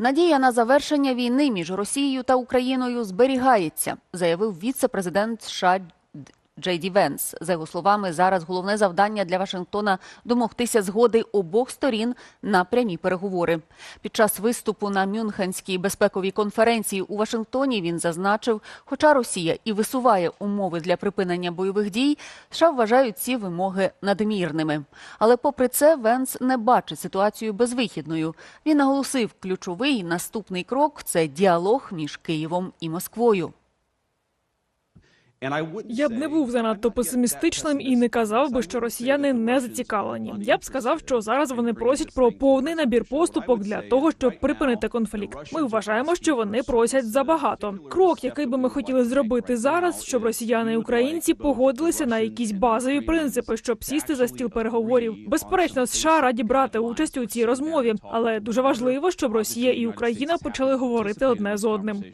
Надія на завершення війни між Росією та Україною зберігається, заявив віце-президент США Джей Ді Венс. За його словами, зараз головне завдання для Вашингтона домогтися згоди обох сторін на прямі переговори. Під час виступу на Мюнхенській безпековій конференції у Вашингтоні він зазначив, хоча Росія і висуває умови для припинення бойових дій, США вважають ці вимоги надмірними. Але попри це, Венс не бачить ситуацію безвихідною. Він наголосив, ключовий наступний крок це діалог між Києвом і Москвою. Я б не був занадто песимістичним і не казав би, що росіяни не зацікавлені. Я б сказав, що зараз вони просять про повний набір поступок для того, щоб припинити конфлікт. Ми вважаємо, що вони просять забагато. Крок, який би ми хотіли зробити зараз, щоб росіяни і українці погодилися на якісь базові принципи, щоб сісти за стіл переговорів. Безперечно, США раді брати участь у цій розмові, але дуже важливо, щоб Росія і Україна почали говорити одне з одним.